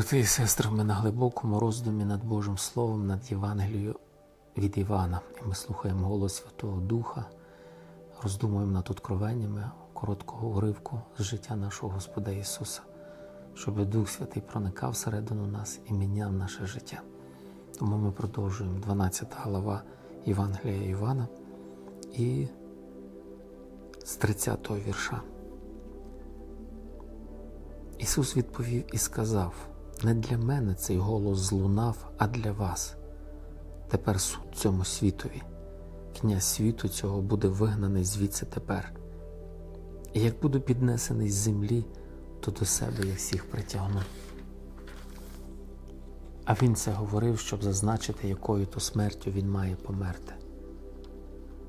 Брати і сестри, ми на глибокому роздумі над Божим Словом, над Євангелією від Івана. І ми слухаємо голос Святого Духа, роздумуємо над откровеннями короткого уривку з життя нашого Господа Ісуса, щоб Дух Святий проникав всередину нас і міняв наше життя. Тому ми продовжуємо 12 глава Євангелія Івана і з 30 вірша. Ісус відповів і сказав: Не для мене цей голос злунав, а для вас. Тепер суд цьому світові. Князь світу цього буде вигнаний звідси тепер. І як буду піднесений з землі, то до себе я всіх притягну. А він це говорив, щоб зазначити, якою то смертю він має померти.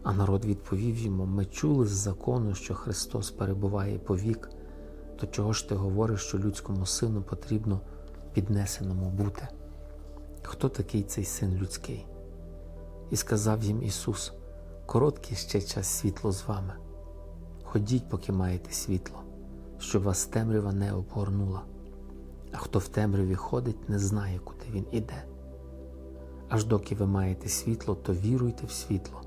А народ відповів йому: Ми чули з закону, що Христос перебуває повік, то чого ж ти говориш, що людському сину потрібно піднесеному бути? Хто такий цей син людський? І сказав їм Ісус: Короткий ще час світло з вами. Ходіть, поки маєте світло, щоб вас темрява не обгорнула. А хто в темряві ходить, не знає, куди він іде. Аж доки ви маєте світло, то віруйте в світло,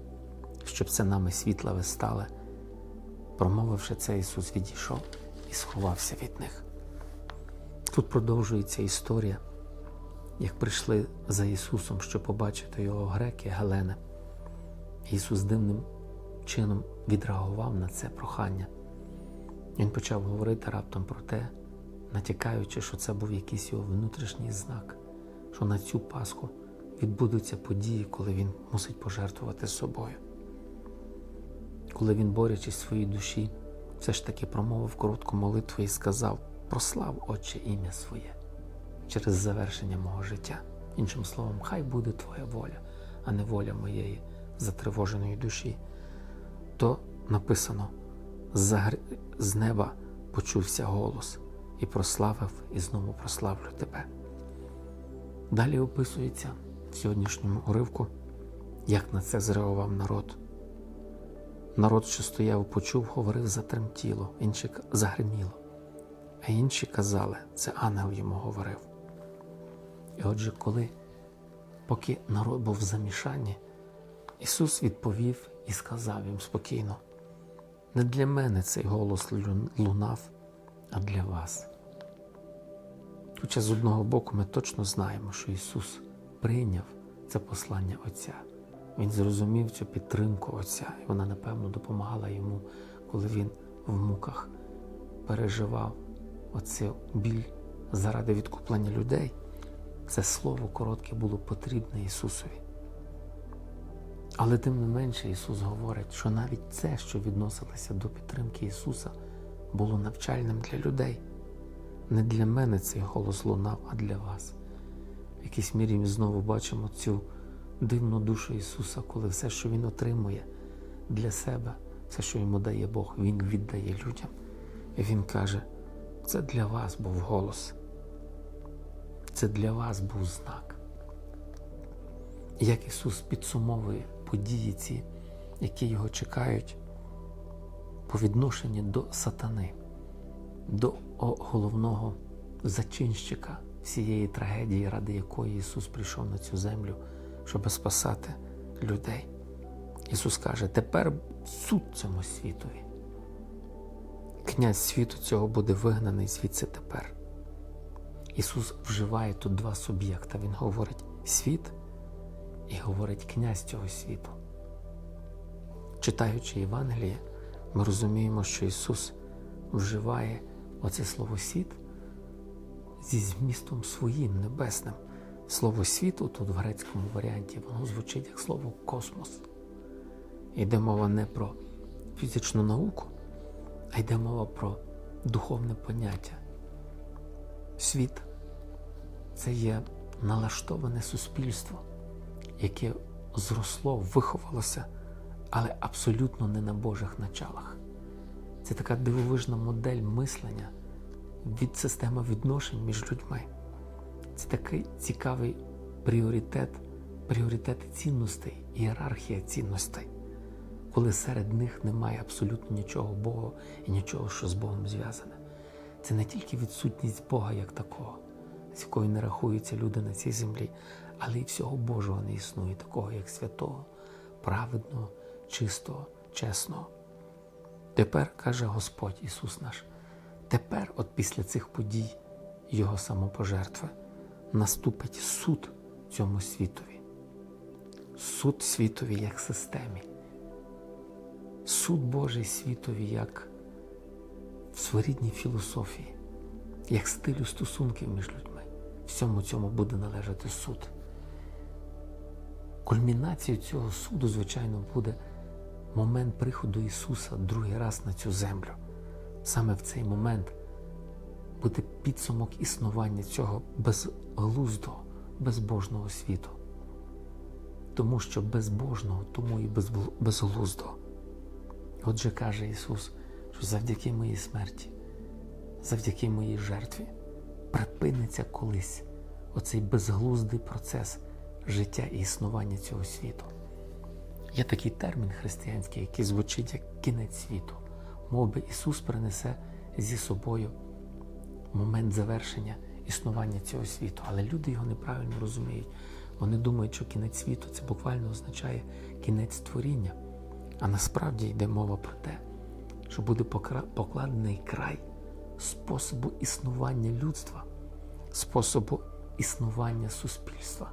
щоб синами світла ви стали. Промовивши це, Ісус відійшов і сховався від них. Тут продовжується історія, як прийшли за Ісусом, щоб побачити його греки, Гелени. Ісус дивним чином відреагував на це прохання. Він почав говорити раптом про те, натякаючи, що це був якийсь його внутрішній знак, що на цю Пасху відбудуться події, коли він мусить пожертвувати собою. Коли він, борючись в своїй душі, все ж таки промовив коротку молитву і сказав: Прослав, Отче, ім'я своє через завершення мого життя. Іншим словом, хай буде Твоя воля, а не воля моєї затривоженої душі. То написано: з, неба почувся голос і прославив, і знову прославлю тебе. Далі описується в сьогоднішньому уривку, як на це зреагував народ. Народ, що стояв, почув, говорив затремтіло, інші загриміло, а інші казали, це ангел йому говорив. І отже, коли, поки народ був в замішанні, Ісус відповів і сказав їм спокійно: не для мене цей голос лунав, а для вас. Хоча з одного боку ми точно знаємо, що Ісус прийняв це послання Отця. Він зрозумів цю підтримку Отця, і вона, напевно, допомагала йому, коли він в муках переживав оцю біль заради відкуплення людей. Це слово коротке було потрібне Ісусові. Але тим не менше Ісус говорить, що навіть це, що відносилося до підтримки Ісуса, було навчальним для людей. Не для мене цей голос лунав, а для вас. В якійсь мірі ми знову бачимо цю дивну душу Ісуса, коли все, що Він отримує для себе, все, що йому дає Бог, Він віддає людям. І Він каже: це для вас був голос. Це для вас був знак. Як Ісус підсумовує події ці, які його чекають по відношенню до сатани, до головного зачинщика всієї трагедії, ради якої Ісус прийшов на цю землю, щоб спасати людей. Ісус каже: тепер суд цьому світові. Князь світу цього буде вигнаний звідси тепер. Ісус вживає тут два суб'єкта. Він говорить світ і говорить князь цього світу. Читаючи Євангеліє, ми розуміємо, що Ісус вживає оце слово світ зі змістом своїм небесним. Слово світу тут в грецькому варіанті воно звучить як слово космос. Йде мова не про фізичну науку, а йде мова про духовне поняття. Світ це є налаштоване суспільство, яке зросло, виховалося, але абсолютно не на Божих началах. Це така дивовижна модель мислення від системи відношень між людьми. Це такий цікавий пріоритет, пріоритети цінностей, ієрархія цінностей, коли серед них немає абсолютно нічого Бога і нічого, що з Богом зв'язане. Це не тільки відсутність Бога як такого, з якою не рахуються люди на цій землі, але і всього Божого не існує, такого як святого, праведного, чистого, чесного. Тепер, каже Господь Ісус наш, тепер, от після цих подій Його самопожертви, наступить суд цьому світові. Суд світові як системі. Суд Божий світові як в своєрідній філософії, як стилю стосунків між людьми. Всьому цьому буде належати суд. Кульмінацією цього суду, звичайно, буде момент приходу Ісуса другий раз на цю землю. Саме в цей момент буде підсумок існування цього безглуздого, безбожного світу. Тому що безбожного, тому і безглуздого. Отже, каже Ісус, що завдяки моїй смерті, завдяки моїй жертві припиниться колись оцей безглуздий процес життя і існування цього світу. Є такий термін християнський, який звучить як кінець світу. Мов би Ісус принесе зі собою момент завершення існування цього світу. Але люди його неправильно розуміють. Вони думають, що кінець світу це буквально означає кінець творіння. А насправді йде мова про те, що буде покладений край способу існування людства, способу існування суспільства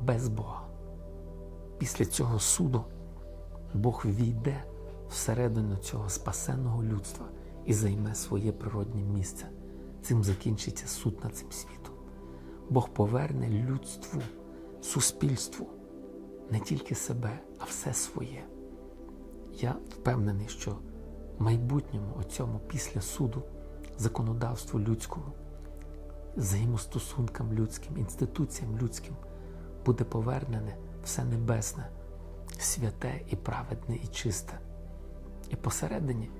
без Бога. Після цього суду Бог війде всередину цього спасенного людства і займе своє природне місце. Цим закінчиться суд над цим світом. Бог поверне людству, суспільству не тільки себе, а все своє. Я впевнений, що в майбутньому оцьому після суду законодавству людському, взаємостосункам людським, інституціям людським буде повернене все небесне, святе і праведне і чисте. І посередині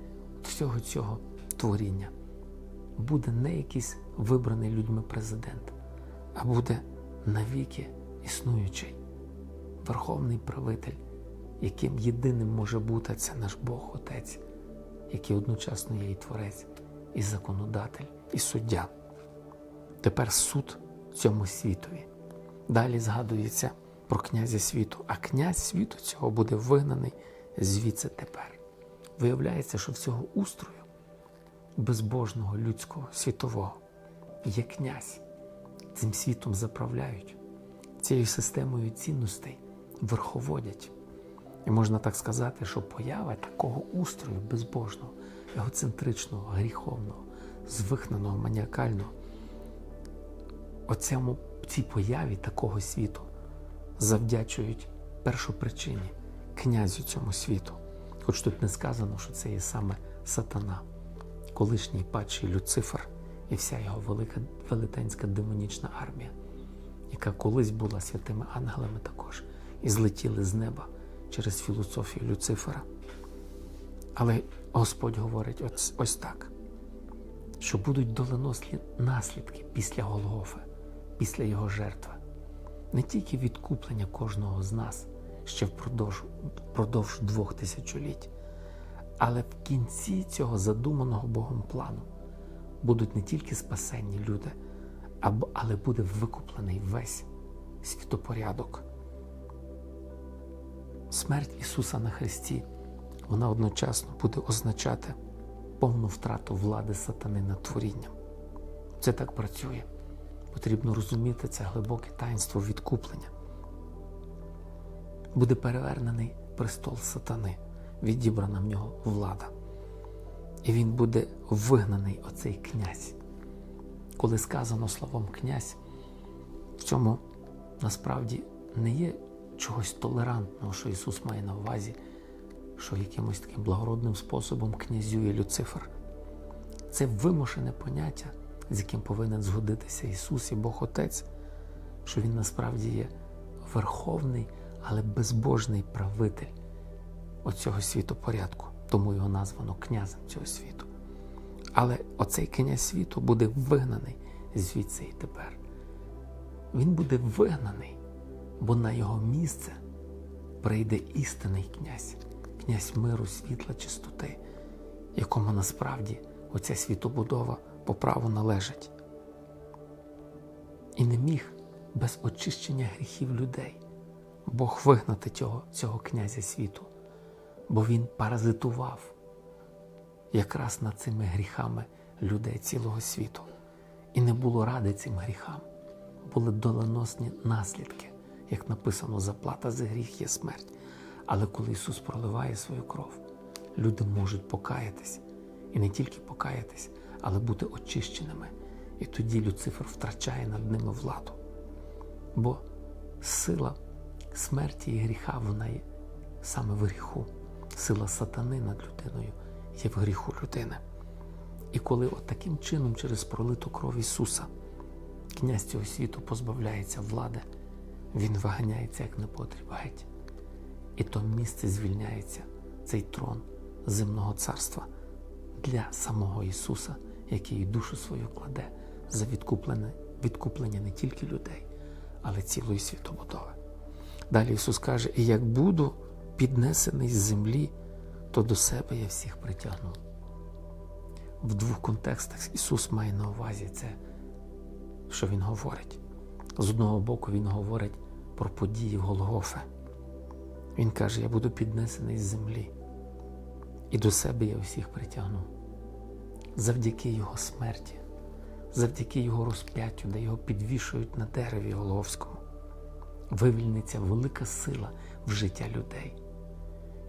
всього цього творіння буде не якийсь вибраний людьми президент, а буде навіки існуючий верховний правитель, яким єдиним може бути це наш Бог Отець, який одночасно є і Творець, і законодатель, і суддя. Тепер суд цьому світові. Далі згадується про князя світу, а князь світу цього буде вигнаний звідси тепер. Виявляється, що всього устрою безбожного людського світового є князь. Цим світом заправляють, цією системою цінностей верховодять. І можна так сказати, що поява такого устрою безбожного, егоцентричного, гріховного, звихненого, маніакального, оцьому цій появі такого світу завдячують першопричині, князю цьому світу. Хоч тут не сказано, що це є саме сатана, колишній падший Люцифер і вся його велика велетенська демонічна армія, яка колись була святими ангелами також, і злетіли з неба через філософію Люцифера. Але Господь говорить ось, ось так, що будуть доленослі наслідки після Голгофи, після його жертви, не тільки відкуплення кожного з нас ще впродовж, впродовж двох тисячоліть, але в кінці цього задуманого Богом плану будуть не тільки спасенні люди, але буде викуплений весь світопорядок. Смерть Ісуса на Христі, вона одночасно буде означати повну втрату влади сатани над творінням. Це так працює. Потрібно розуміти це глибоке таїнство відкуплення. Буде перевернений престол сатани, відібрана в нього влада. І він буде вигнаний оцей князь. Коли сказано словом князь, в цьому насправді не є чогось толерантного, що Ісус має на увазі, що якимось таким благородним способом князює Люцифер. Це вимушене поняття, з яким повинен згодитися Ісус і Бог Отець, що Він насправді є верховний, але безбожний правитель оцього світопорядку, тому його названо князем цього світу. Але оцей князь світу буде вигнаний звідси і тепер. Він буде вигнаний, бо на його місце прийде істинний князь, князь миру, світла, чистоти, якому насправді оця світобудова по праву належить. і не міг без очищення гріхів людей Бог вигнати цього, цього князя світу, бо він паразитував якраз над цими гріхами людей цілого світу. І не було ради цим гріхам, були доленосні наслідки, як написано, заплата за гріх є смерть. Але коли Ісус проливає свою кров, люди можуть покаятись. І не тільки покаятись, але бути очищеними. І тоді Люцифер втрачає над ними владу. Бо сила смерті і гріха вона є саме в гріху. Сила сатани над людиною є в гріху людини. І коли от таким чином, через пролиту кров Ісуса, князь цього світу позбавляється влади, він виганяється як непотріб геть. І то місце звільняється, цей трон земного царства для самого Ісуса, який душу свою кладе за відкуплення, відкуплення не тільки людей, але цілої світобудови. Далі Ісус каже: І як буду піднесений з землі, то до себе я всіх притягну. В двох контекстах Ісус має на увазі це, що Він говорить. З одного боку, Він говорить про події в Голгофе. Він каже: Я буду піднесений з землі, і до себе я всіх притягну. Завдяки Його смерті, завдяки Його розп'яттю, де його підвішують на дереві Голговському, вивільниться велика сила в життя людей,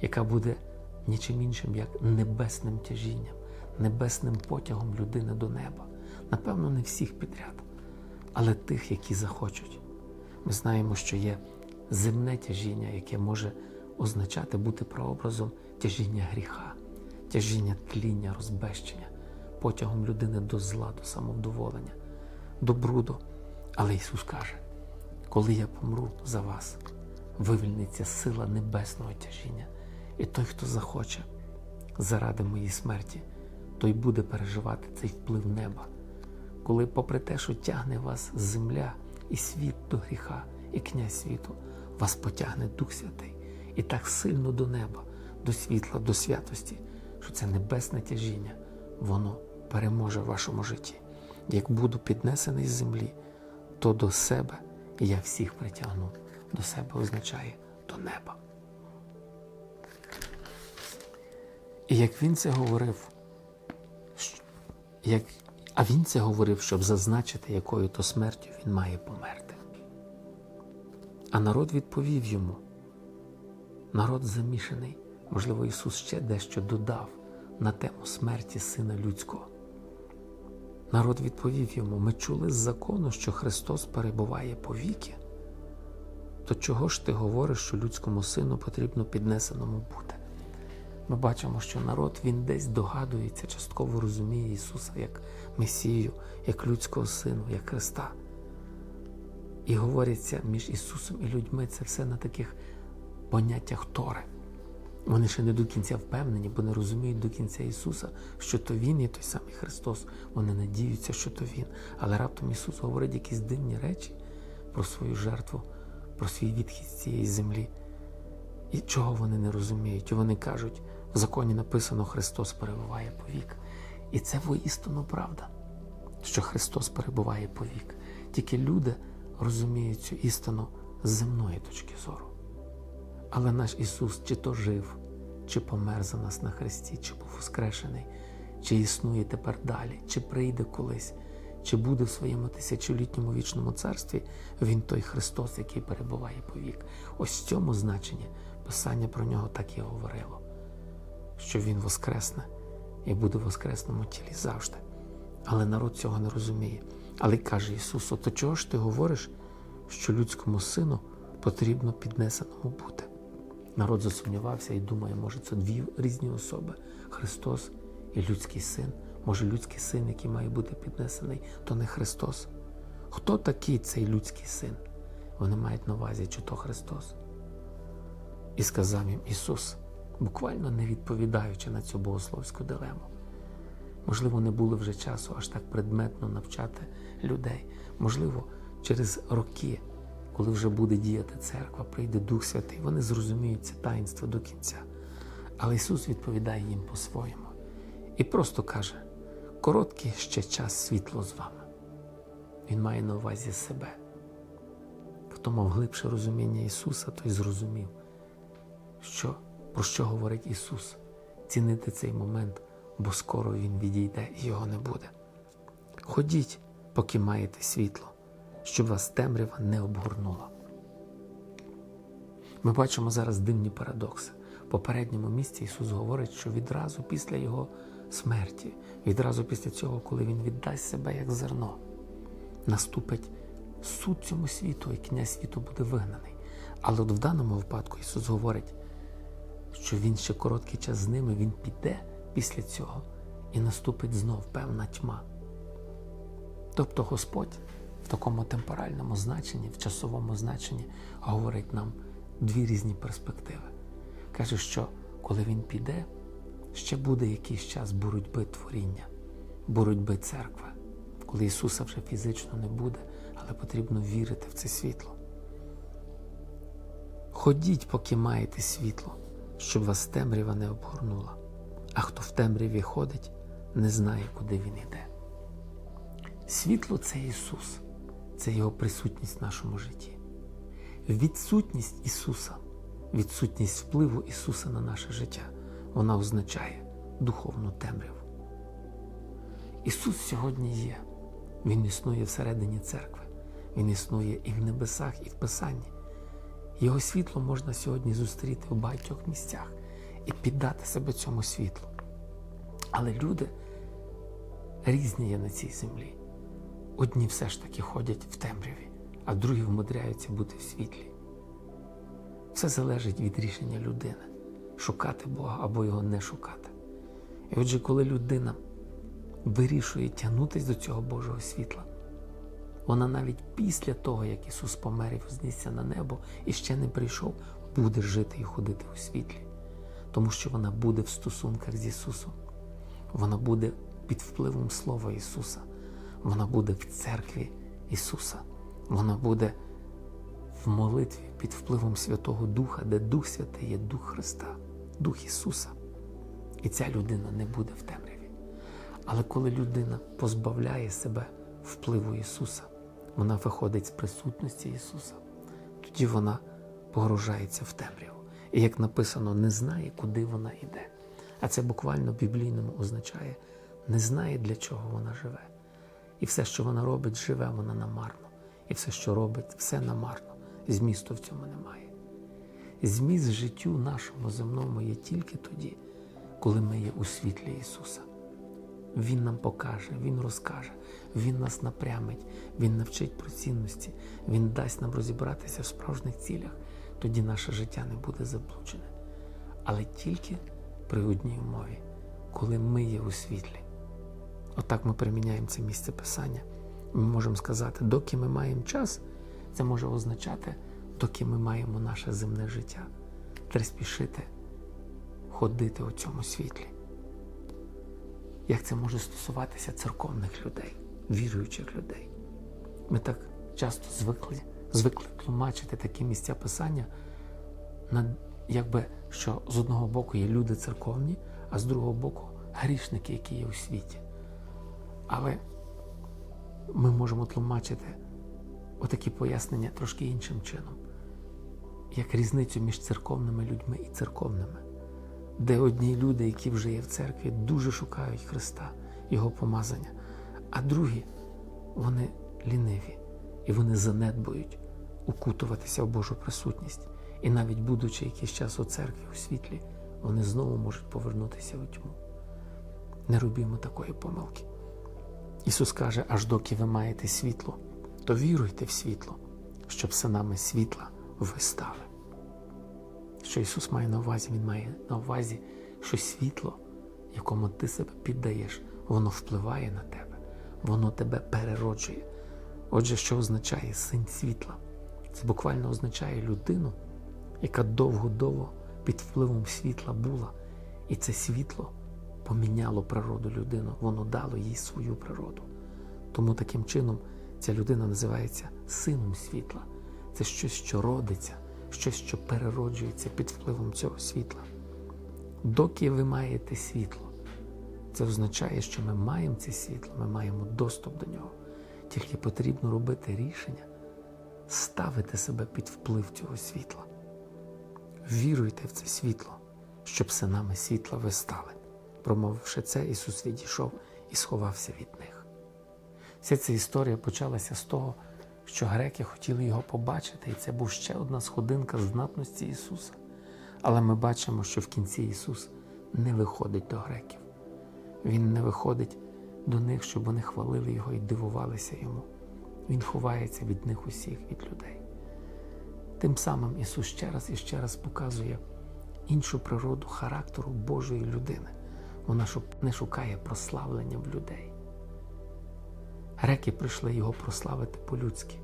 яка буде нічим іншим, як небесним тяжінням, небесним потягом людини до неба. Напевно, не всіх підряд, але тих, які захочуть. Ми знаємо, що є земне тяжіння, яке може означати бути прообразом тяжіння гріха, тяжіння тління, розбещення, потягом людини до зла, до самовдоволення, до бруду. Але Ісус каже, коли я помру за вас, вивільниться сила небесного тяжіння, і той, хто захоче заради моєї смерті, той буде переживати цей вплив неба, коли, попри те, що тягне вас земля і світ до гріха, і князь світу, вас потягне Дух Святий і так сильно до неба, до світла, до святості, що це небесне тяжіння, воно переможе в вашому житті. Як буду піднесений з землі, то до себе я всіх притягну. До себе означає до неба. І як він це говорив, як, а він це говорив, щоб зазначити, якою то смертю він має померти. А народ відповів йому. Народ замішаний, можливо, Ісус ще дещо додав на тему смерті Сина Людського. Народ відповів йому: ми чули з закону, що Христос перебуває по віки. То чого ж ти говориш, що людському сину потрібно піднесеному бути? Ми бачимо, що народ він десь догадується, частково розуміє Ісуса як Месію, як людського сину, як Христа. І говориться між Ісусом і людьми це все на таких поняттях Тори. Вони ще не до кінця впевнені, бо не розуміють до кінця Ісуса, що то Він є той самий Христос. Вони надіються, що то Він. Але раптом Ісус говорить якісь дивні речі про свою жертву, про свій відхід з цієї землі. І чого вони не розуміють? І вони кажуть, в законі написано, Христос перебуває по вік. І це воістину правда, що Христос перебуває по вік. Тільки люди розуміють цю істину з земної точки зору. Але наш Ісус чи то жив, чи помер за нас на хресті, чи був воскрешений, чи існує тепер далі, чи прийде колись, чи буде в своєму тисячолітньому вічному царстві Він той Христос, який перебуває по вік. Ось в цьому значенні Писання про нього так і говорило, що Він воскресне і буде в воскресному тілі завжди. Але народ цього не розуміє. Але каже Ісус: то чого ж ти говориш, що людському сину потрібно піднесеному бути? Народ засумнівався і думає, може, це дві різні особи Христос і людський син. Може, людський син, який має бути піднесений, то не Христос. Хто такий цей людський син? Вони мають на увазі, чи то Христос. І сказав їм Ісус, буквально не відповідаючи на цю богословську дилему. Можливо, не було вже часу аж так предметно навчати людей. Можливо, через роки, коли вже буде діяти церква, прийде Дух Святий, вони зрозуміють це таїнство до кінця. Але Ісус відповідає їм по-своєму і просто каже: короткий ще час світло з вами. Він має на увазі себе. Хто мав глибше розуміння Ісуса, той зрозумів, що, про що говорить Ісус. Цінити цей момент, бо скоро Він відійде і його не буде. Ходіть, поки маєте світло, щоб вас темрява не обгорнула. Ми бачимо зараз дивні парадокси. В попередньому місці Ісус говорить, що відразу після Його смерті, відразу після цього, коли Він віддасть себе як зерно, наступить суд цьому світу, і князь світу буде вигнаний. Але от в даному випадку Ісус говорить, що Він ще короткий час з ними, Він піде після цього і наступить знов певна тьма. Тобто Господь в такому темпоральному значенні, в часовому значенні говорить нам дві різні перспективи. Каже, що коли він піде, ще буде якийсь час боротьби творіння, боротьби церкви, коли Ісуса вже фізично не буде, але потрібно вірити в це світло. Ходіть, поки маєте світло, щоб вас темрява не обгорнула, а хто в темряві ходить, не знає, куди він йде. Світло це Ісус, це Його присутність в нашому житті. Відсутність Ісуса, відсутність впливу Ісуса на наше життя, вона означає духовну темряву. Ісус сьогодні є, Він існує всередині церкви, Він існує і в небесах, і в Писанні. Його світло можна сьогодні зустріти в багатьох місцях і піддати себе цьому світлу. Але люди різні є на цій землі. Одні все ж таки ходять в темряві, а другі вмудряються бути в світлі. Все залежить від рішення людини шукати Бога або його не шукати. І отже, коли людина вирішує тягнутися до цього Божого світла, вона навіть після того, як Ісус помер і вознісся на небо і ще не прийшов, буде жити і ходити у світлі, тому що вона буде в стосунках з Ісусом, вона буде під впливом Слова Ісуса. Вона буде в церкві Ісуса. Вона буде в молитві під впливом Святого Духа, де Дух Святий є Дух Христа, Дух Ісуса. І ця людина не буде в темряві. Але коли людина позбавляє себе впливу Ісуса, вона виходить з присутності Ісуса, тоді вона погружається в темряву. І як написано, не знає, куди вона йде. А це буквально біблійному означає, не знає, для чого вона живе. І все, що вона робить, живе вона намарно. І все, що робить, все намарно. Змісту в цьому немає. Зміст життю нашому земному є тільки тоді, коли ми є у світлі Ісуса. Він нам покаже, Він розкаже, Він нас напрямить, Він навчить про цінності, Він дасть нам розібратися в справжніх цілях, тоді наше життя не буде заблуджене. Але тільки при одній умові, коли ми є у світлі. Отак ми приміняємо це місце писання. Ми можемо сказати, доки ми маємо час, це може означати, доки ми маємо наше земне життя. Треба спішити ходити у цьому світлі. Як це може стосуватися церковних людей, віруючих людей? Ми так часто звикли, звикли тлумачити такі місця писання, якби що з одного боку є люди церковні, а з другого боку грішники, які є у світі. Але ми можемо тлумачити отакі пояснення трошки іншим чином, як різницю між церковними людьми і церковними, де одні люди, які вже є в церкві, дуже шукають Христа, Його помазання, а другі вони ліниві і вони занедбують укутуватися в Божу присутність. І навіть будучи якийсь час у церкві у світлі, вони знову можуть повернутися у тьму. Не робімо такої помилки. Ісус каже, аж доки ви маєте світло, то віруйте в світло, щоб синами світла ви стали. Що Ісус має на увазі? Він має на увазі, що світло, якому ти себе піддаєш, воно впливає на тебе, воно тебе перероджує. Отже, що означає син світла? Це буквально означає людину, яка довго-довго під впливом світла була, і це світло поміняло природу людину, воно дало їй свою природу. Тому таким чином ця людина називається сином світла. Це щось, що родиться, щось, що перероджується під впливом цього світла. Доки ви маєте світло, це означає, що ми маємо це світло, ми маємо доступ до нього. Тільки потрібно робити рішення, ставити себе під вплив цього світла. Віруйте в це світло, щоб синами світла ви стали. Промовивши це, Ісус відійшов і сховався від них. Вся ця історія почалася з того, що греки хотіли його побачити, і це був ще одна сходинка знатності Ісуса. Але ми бачимо, що в кінці Ісус не виходить до греків. Він не виходить до них, щоб вони хвалили Його і дивувалися Йому. Він ховається від них усіх, від людей. Тим самим Ісус ще раз і ще раз показує іншу природу характеру Божої людини. Вона не шукає прославлення в людей. Греки прийшли його прославити по-людськи.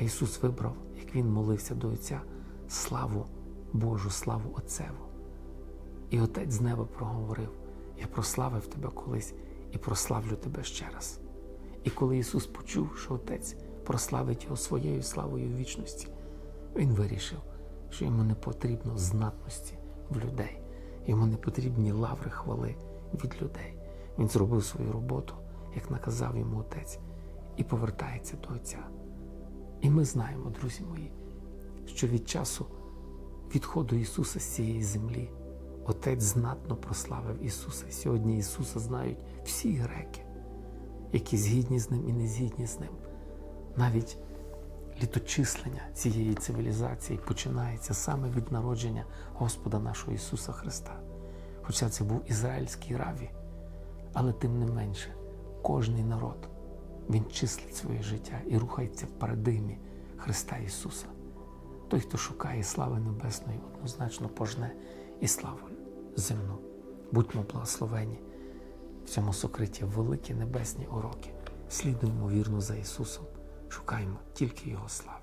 А Ісус вибрав, як Він молився до Отця, славу Божу, славу Отцеву. І Отець з неба проговорив: Я прославив тебе колись і прославлю тебе ще раз. І коли Ісус почув, що Отець прославить його своєю славою в вічності, Він вирішив, що йому не потрібно знатності в людей, йому не потрібні лаври хвали від людей. Він зробив свою роботу, як наказав йому Отець, і повертається до Отця. І ми знаємо, друзі мої, що від часу відходу Ісуса з цієї землі Отець знатно прославив Ісуса. Сьогодні Ісуса знають всі греки, які згідні з Ним і не згідні з Ним. Навіть літочислення цієї цивілізації починається саме від народження Господа нашого Ісуса Христа. Хоча це був ізраїльський раві, але тим не менше, кожний народ він числить своє життя і рухається в парадигмі Христа Ісуса. Той, хто шукає слави небесної, однозначно пожне і славу земну. Будьмо благословені в цьому сокриті великі небесні уроки. Слідуємо вірно за Ісусом, шукаємо тільки Його слави.